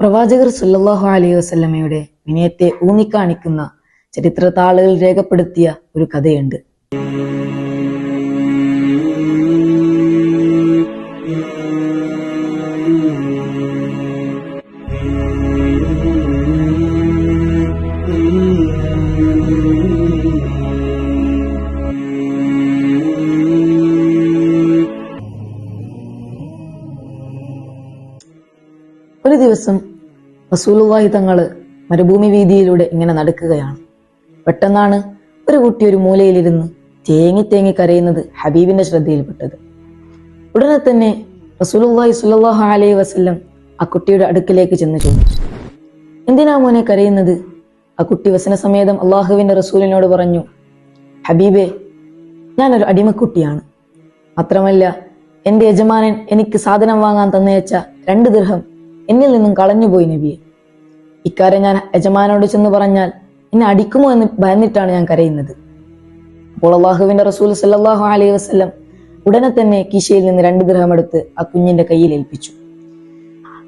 പ്രവാചകർ സുല്ലാഹു അലൈഹി വസ്ലമയുടെ വിനയത്തെ ഊന്നിക്കാണിക്കുന്ന ചരിത്ര താളുകൾ രേഖപ്പെടുത്തിയ ഒരു കഥയുണ്ട്. ഒരു ദിവസം റസൂലുള്ളാഹി തങ്ങൾ മരുഭൂമി വീതിയിലൂടെ ഇങ്ങനെ നടക്കുകയാണ്. പെട്ടെന്നാണ് ഒരു കുട്ടി ഒരു മൂലയിലിരുന്ന് തേങ്ങി തേങ്ങി കരയുന്നത് ഹബീബിന്റെ ശ്രദ്ധയിൽപ്പെട്ടത്. ഉടനെ തന്നെ റസൂലുള്ളാഹി സ്വല്ലല്ലാഹു അലൈഹി വസല്ലം ആ കുട്ടിയുടെ അടുക്കിലേക്ക് ചെന്ന് ചോദിച്ചു. എന്തിനാ മോനെ കരയുന്നത്? ആ കുട്ടി വസനസമേതം അള്ളാഹുവിന്റെ റസൂലിനോട് പറഞ്ഞു ഹബീബെ ഞാനൊരു അടിമക്കുട്ടിയാണ്. മാത്രമല്ല എന്റെ യജമാനൻ എനിക്ക് സാധനം വാങ്ങാൻ തന്നയച്ച രണ്ട് ദൃഹം എന്നിൽ നിന്നും കളഞ്ഞുപോയി നബിയെ. ഇക്കാര്യം ഞാൻ യജമാനോട് ചെന്ന് പറഞ്ഞാൽ എന്നെ അടിക്കുമോ എന്ന് ഭയന്നിട്ടാണ് ഞാൻ കരയുന്നത്. അപ്പോൾ അള്ളാഹുവിന്റെ റസൂൽ സല്ലാഹു അലൈഹി വസല്ലം ഉടനെ തന്നെ കീശയിൽ നിന്ന് രണ്ട് ഗ്രഹം എടുത്ത് ആ കുഞ്ഞിന്റെ കയ്യിൽ ഏൽപ്പിച്ചു.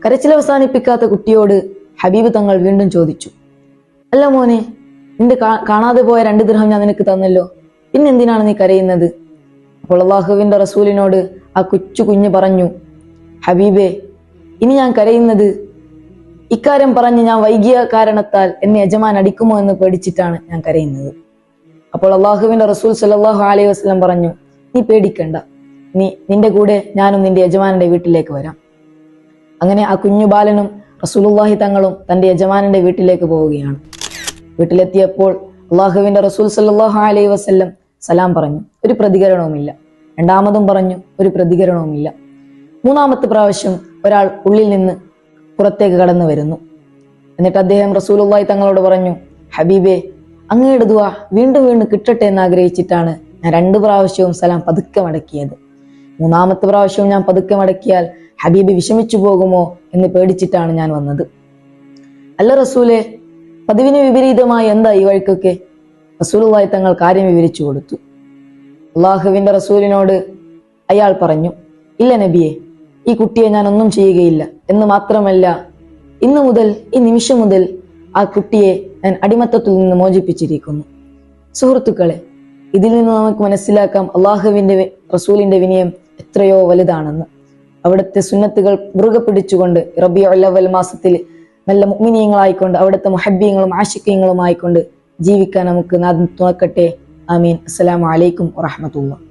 കരച്ചിൽ അവസാനിപ്പിക്കാത്ത കുട്ടിയോട് ഹബീബ് തങ്ങൾ വീണ്ടും ചോദിച്ചു അല്ല മോനെ നിന്റെ കാണാതെ പോയ രണ്ട് ദൃഹം ഞാൻ നിനക്ക് തന്നല്ലോ പിന്നെന്തിനാണ് നീ കരയുന്നത്? അപ്പോൾ അള്ളാഹുവിന്റെ റസൂലിനോട് ആ കൊച്ചു കുഞ്ഞ് പറഞ്ഞു ഹബീബെ ഇനി ഞാൻ കരയുന്നത് ഇക്കാര്യം പറഞ്ഞ് ഞാൻ വൈകിയ കാരണത്താൽ എന്നെ യജമാൻ അടിക്കുമോ എന്ന് പേടിച്ചിട്ടാണ് ഞാൻ കരയുന്നത്. അപ്പോൾ അള്ളാഹുവിന്റെ റസൂൽ സല്ലല്ലാഹു അലൈഹി വസ്ലം പറഞ്ഞു നീ പേടിക്കണ്ട. നീ നിന്റെ കൂടെ ഞാനും നിന്റെ യജമാനന്റെ വീട്ടിലേക്ക് വരാം. അങ്ങനെ ആ കുഞ്ഞു ബാലനും റസൂലുള്ളാഹി തങ്ങളും തന്റെ യജമാനന്റെ വീട്ടിലേക്ക് പോവുകയാണ്. വീട്ടിലെത്തിയപ്പോൾ അള്ളാഹുവിന്റെ റസൂൽ സല്ലാഹു അലൈഹി വസല്ലം സലാം പറഞ്ഞു ഒരു പ്രതികരണവുമില്ല. രണ്ടാമതും പറഞ്ഞു ഒരു പ്രതികരണവുമില്ല. മൂന്നാമത്തെ പ്രാവശ്യം ഒരാൾ ഉള്ളിൽ നിന്ന് പുറത്തേക്ക് കടന്നു വരുന്നു. എന്നിട്ട് അദ്ദേഹം റസൂലുള്ളാഹി തങ്ങളോട് പറഞ്ഞു ഹബീബെ അങ്ങയുടെ ദുആ വീണ്ടും വീണ്ടും കിട്ടട്ടെ എന്ന് ആഗ്രഹിച്ചിട്ടാണ് ഞാൻ രണ്ട് പ്രാവശ്യവും സലാം പതുക്കെ മടക്കിയത്. മൂന്നാമത്തെ പ്രാവശ്യവും ഞാൻ പതുക്കെ മടക്കിയാൽ ഹബീബ് വിഷമിച്ചു പോകുമോ എന്ന് പേടിച്ചിട്ടാണ് ഞാൻ വന്നത്. അല്ല റസൂലെ പതിവിന് വിപരീതമായി എന്താ ഈ വഴിക്കൊക്കെ? റസൂലുള്ളാഹി തങ്ങൾ കാര്യം വിവരിച്ചു കൊടുത്തു. അള്ളാഹുവിന്റെ റസൂലിനോട് അയാൾ പറഞ്ഞു ഇല്ല നബിയെ ഈ കുട്ടിയെ ഞാൻ ഒന്നും ചെയ്യുകയില്ല എന്ന് മാത്രമല്ല ഇന്നു മുതൽ ഈ നിമിഷം മുതൽ ആ കുട്ടിയെ ഞാൻ അടിമത്തത്തിൽ നിന്ന് മോചിപ്പിച്ചിരിക്കുന്നു. സുഹൃത്തുക്കളെ ഇതിൽ നിന്ന് നമുക്ക് മനസ്സിലാക്കാം അള്ളാഹുവിന്റെ റസൂലിന്റെ വിനയം എത്രയോ വലുതാണെന്ന്. അവിടുത്തെ സുന്നത്തുകൾ മുറുകെ പിടിച്ചുകൊണ്ട് റബി അല്ലവൽ മാസത്തിൽ നല്ല മുഗ്മിനീയങ്ങളായിക്കൊണ്ട് അവിടുത്തെ മുഹബ്ബീങ്ങളും ആശിക്കീങ്ങളുമായിക്കൊണ്ട് ജീവിക്കാൻ നമുക്ക് നാദം തുറക്കട്ടെ ആമീൻ. അസ്സലാമു അലൈക്കും വറഹ്മത്തുള്ളാഹി.